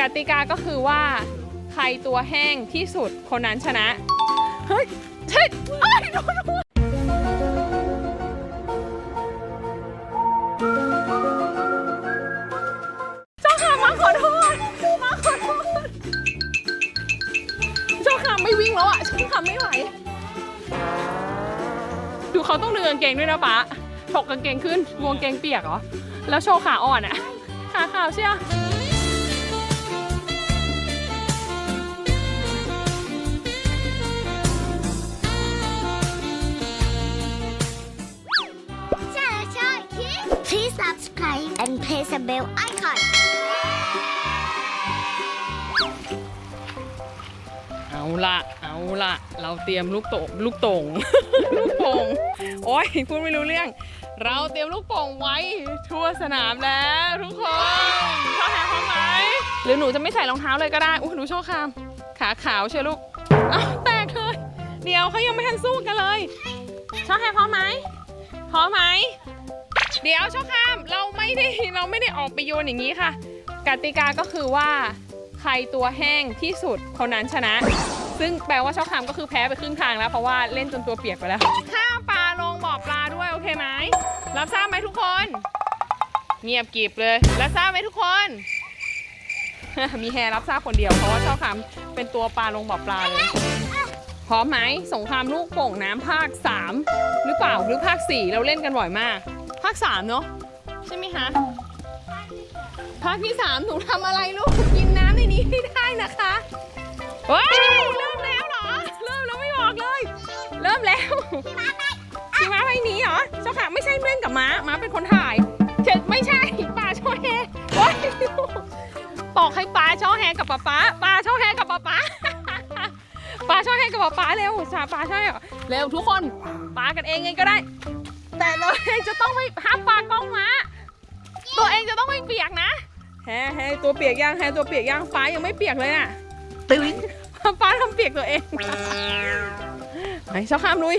กติกาก็คือว่า ใครตัวแห้งที่สุดคนนั้นชนะ เฮ้ยเฮ้ยเอ้ยโดนหัวเจ้าค่ะมาขอโทษมาขอโทษเจ้าค่ะไม่วิ่งแล้วอะเจ้าค่ะไม่ไหว ดูเขาต้องดึงกางเกงด้วยนะป๊าถกกางเกงขึ้นวงกางเกงเปียกเหรอ แล้วโชว์ขาอ่อนอะขาขาวเชียว subscribe and press the bell icon. เอาละเอาละเราเตรียมลูกโตลูกโต่ง ลูกโป่งโอ้ยพูดไม่รู้เรื่อง เราเตรียมลูกโป่งไว้ทั่วสนามแล้วทุกคนชอบแฮพร้อมไหมหรือหนูจะไม่ใส่รองเท้าเลยก็ได้อุ้ยหนูโชว์คามขาขาวเชียวลูกอ้าวแตกเลยเดี๋ยวเขายังไม่ทันสู้กันเลยชอบแฮพร้อมไหมพร้อมไหม เดี๋ยวช่อคามเราไม่ได้เราไม่ได้ออกไปโยนอย่างนี้ค่ะ กติกาก็คือว่าใครตัวแห้งที่สุดคนนั้นชนะ ซึ่งแปลว่าช่อคามก็คือแพ้ไปครึ่งทางแล้วเพราะว่าเล่นจนตัวเปียกไปแล้วข้ามปลาลงบ่อปลาด้วยโอเคไหมรับทราบไหมทุกคน เงียบกริบเลยรับทราบไหมทุกคน มีแฮรับทราบคนเดียวเพราะว่าช่อคามเป็นตัวปลาลงบ่อปลาเลยพร้อมไหมสงครามลูกโป่งน้ำภาค 3 หรือเปล่าหรือภาค 4 เราเล่นกันบ่อยมาก ภาค3เนอะใช่ไหมคะภาคที่3หนูทำอะไรลูกกินน้ำในนี้ไม่ได้นะคะเฮ้ยเริ่มแล้วเหรอ เริ่มแล้วไม่บอกเลย เริ่มแล้วพี่ม้าไปหนีเหรอเจ้าค่ะไม่ใช่เล่นกับม้าม้าเป็นคนถ่ายเจ็ดไม่ใช่ป่าช่อแฮโอ๊ยบอกให้ปลาช่อแฮกับป๊าป๊าปลาช่อแฮกับป๊าป๊าปลาช่อแฮกับป๊าป๊าเร็วสาปลาช่อแฮเร็วทุกคนปลากันเองไงก็ได้ แต่เราเองจะต้องไม่ห้ามปลากล้องม้าตัวเองจะต้องไม่เปียกนะแฮแฮตัวเปียกยังแฮตัวเปียกยังฟ้ายังไม่เปียกเลยน่ะตึงฟ้าทำเปียกตัวเองไปเช้าข้ามลุย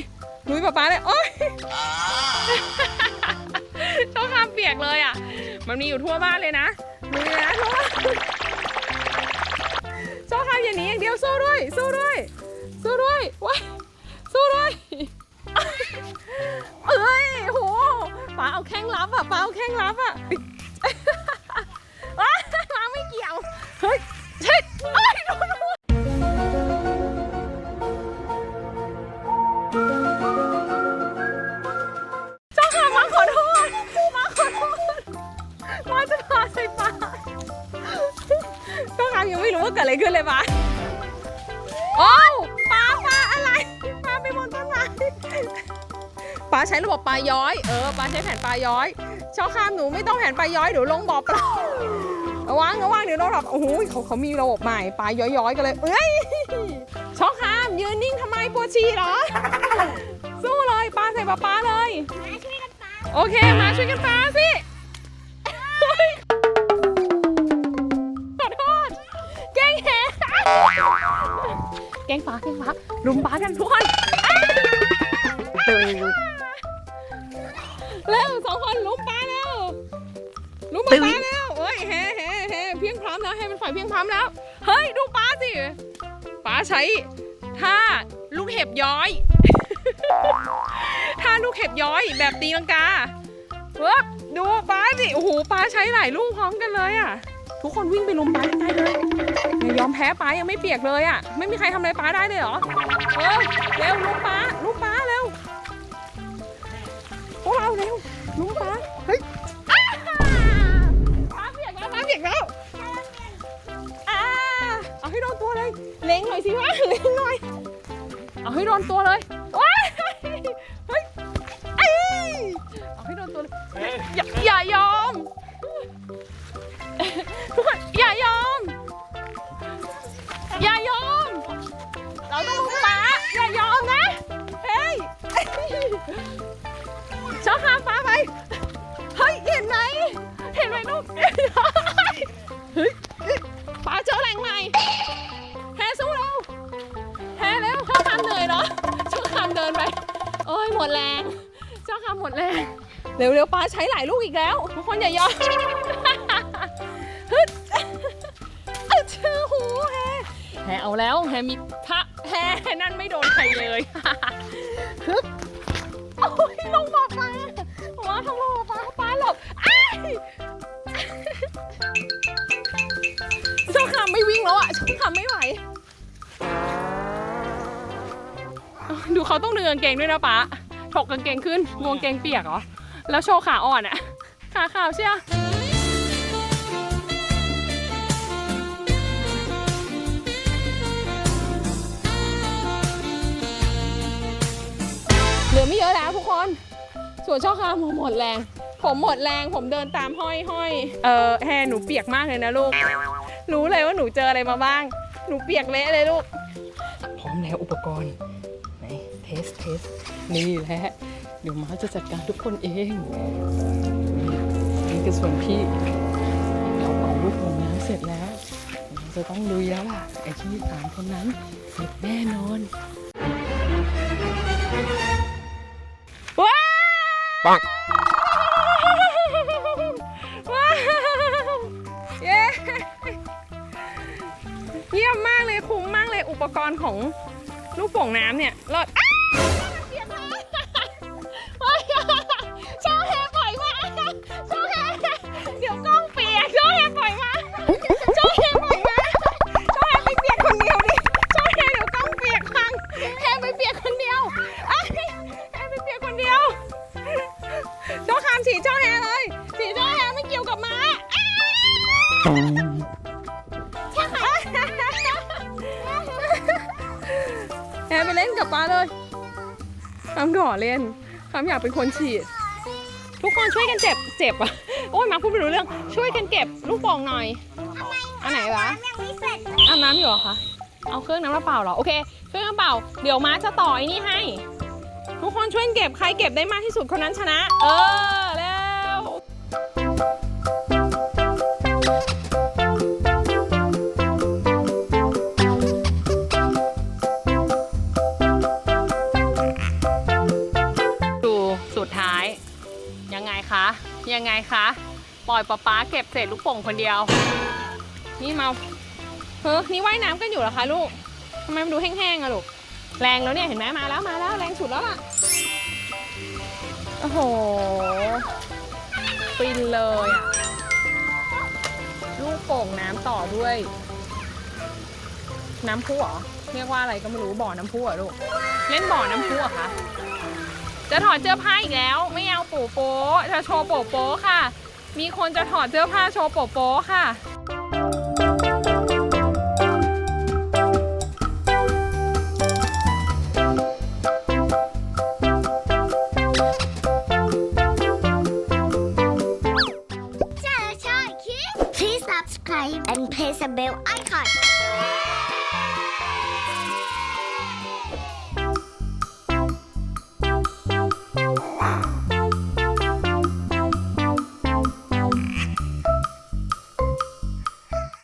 ลุยป๊าป๊าเลยโอ๊ยเช้าข้ามเปียกเลยอะ มันมีอยู่ทั่วบ้านเลยนะลุยนะทั่วบ้านเช้าข้ามอย่างนี้อย่างเดียวสู้ด้วย สู้ด้วย สู้ด้วยว้ายสู้ด้วยเอ้ยโหป้าเอาแข้งรับอะป้าเอาแข้งรับอะว้าป้าไม่เกี่ยว เฮ้ยเฮ้ยเอ้ยโดนหัวเจ้าค่ะมาขอโทษมาขอโทษมาจะพาใส่ปลาเจ้าค่ะยังไม่รู้ว่าเกิดอะไรขึ้นเลยป้าโอ้ ป้าใช้ระบบปลาย้อย เออป้าใช้แผ่นปลาย้อยช่อข้ามหนูไม่ต้องแผ่นปลาย้อยเดี๋ยวลงบ่อปลาระวังระวังเดี๋ยวโดนแบบโอ้โหเขาเขามีระบบใหม่ปลาย้อยๆกันเลย เอ้ยช่อข้ามยืนนิ่งทำไมปวดฉี่เหรอ สู้เลยปลาใส่ปลาปลาเลยโอเคมาช่วยกันปลาสิเฮ้ยขอโทษแกล้งแหแกงปลาแกงปลาลุมปลากันทุกคน เร็วสองคนลุมปลาเร็วลุมปลาปลาเร็วเฮ้ยแฮ่แฮ่แฮ่เพียงพร้อมแล้วให้มันฝ่ายเพียงพร้อมแล้ว เฮ้ยดูปลาสิปลาใช้ท่าลูกเห็บย้อยท่าลูกเห็บย้อยแบบตีลังกาเว้ยดูปลาสิโอ้โหปลาใช้หลายลูกพร้อมกันเลยอะ ทุกคนวิ่งไปลุมปลาใกล้ๆเลยอย่ายอมแพ้ปลายังไม่เปียกเลยอะ ไม่มีใครทำอะไรปลาได้เลยเหรอเร็วเร็วลุมปลาลุมปลาเร็วพวก เราเร็วลุงป้าเฮ้ยอ้าป้าเปียกแล้วป้าเปียกแล้วอ่าเอาให้โดนตัวเลยเล็งหน่อยสิวะเล็งหน่อย เอาให้โดนตัวเลยว้ายเฮ้ยเอ้ยเอาให้โดนตัวเลยอย่าอย่ายอม ยหมดแรงชอบข้ามหมดแรง เร็วๆป้าใช้หลายลูกอีกแล้ว ทุกคนอย่ายอมฮึดแฮแฮเอาแล้วแฮมีทะแฮนั่นไม่โดนใครเลยฮึบโอ้ยลงมาฟ้าว้าทำลงมาฟ้าฟ้าหลบอ้ายโชคคำไม่วิ่งแล้วอะโชคคำไม่ไหว ดูเขาต้องดึงกางเกงด้วยนะป๊าถกกางเกงขึ้นงวงเกงเปียกเหรอ แล้วโชว์ขาอ่อนอะขาขาวเชียวเหลือไม่เยอะแล้วทุกคน ส่วนช่อคามหมดแรง ผมหมดแรง ผมเดินตามห้อยห้อยเออแฮหนูเปียกมากเลยนะลูก รู้เลยว่าหนูเจออะไรมาบ้าง หนูเปียกเละเลยลูก พร้อมแล้วอุปกรณ์ สเทสนี่แหละเดี๋ยวม้าจะจัดการทุกคนเอง นี่คือส่วนพี่เราเป่าลูกของน้ำเสร็จแล้ว เราจะต้องลุยแล้วล่ะ ไอ้ที่สามคนนั้นเสร็จแน่นอนว้าวปังว้าวเย้เยี่ยมมากเลยคุ้มมากเลยอุปกรณ์ของลูกโป่งน้ำเนี่ยรอด แฮร์ไปเล่นกับป้าเลยคำขอเล่นคำอยากเป็นคนฉีด ทุกคนช่วยกันเจ็บ เจ็บอะ โอ้ยมาพูดไม่รู้เรื่อง ช่วยกันเก็บลูกโป่งหน่อย อันไหนวะยังไม่เสร็จอาบน้ำอยู่เหรอคะ เอาเครื่องน้ำเปล่าเหรอ โอเค เครื่องน้ำเปล่า เดี๋ยวม้าจะต่อไอ้นี่ให้ ทุกคนช่วยเก็บ ใครเก็บได้มากที่สุดคนนั้นชนะ เออ คะ ปล่อยป๊าป๊าเก็บเศษลูกโป่งคนเดียว นี่เมาเฮ้ยนี่ว่ายน้ำกันอยู่เหรอคะลูกทำไมมันดูแห้งๆอะลูก แรงแล้วเนี่ยเห็นไหมมาแล้วมาแล้วแรงสุดแล้วล่ะ โอ้โหฟินเลยอะลูกโป่งน้ำต่อด้วย น้ำพุเหรอ เรียกว่าอะไรก็ไม่รู้บ่อน้ำพุเหรอลูก เล่นบ่อน้ำพุเหรอคะ จะถอดเสื้อผ้าอีกแล้ว ไม่เอาโปโป๊จะโชว์โปโป๊ค่ะ มีคนจะถอดเสื้อผ้าโชว์โปโป๊ค่ะเจอชอยคิด Please subscribe and press the bell icon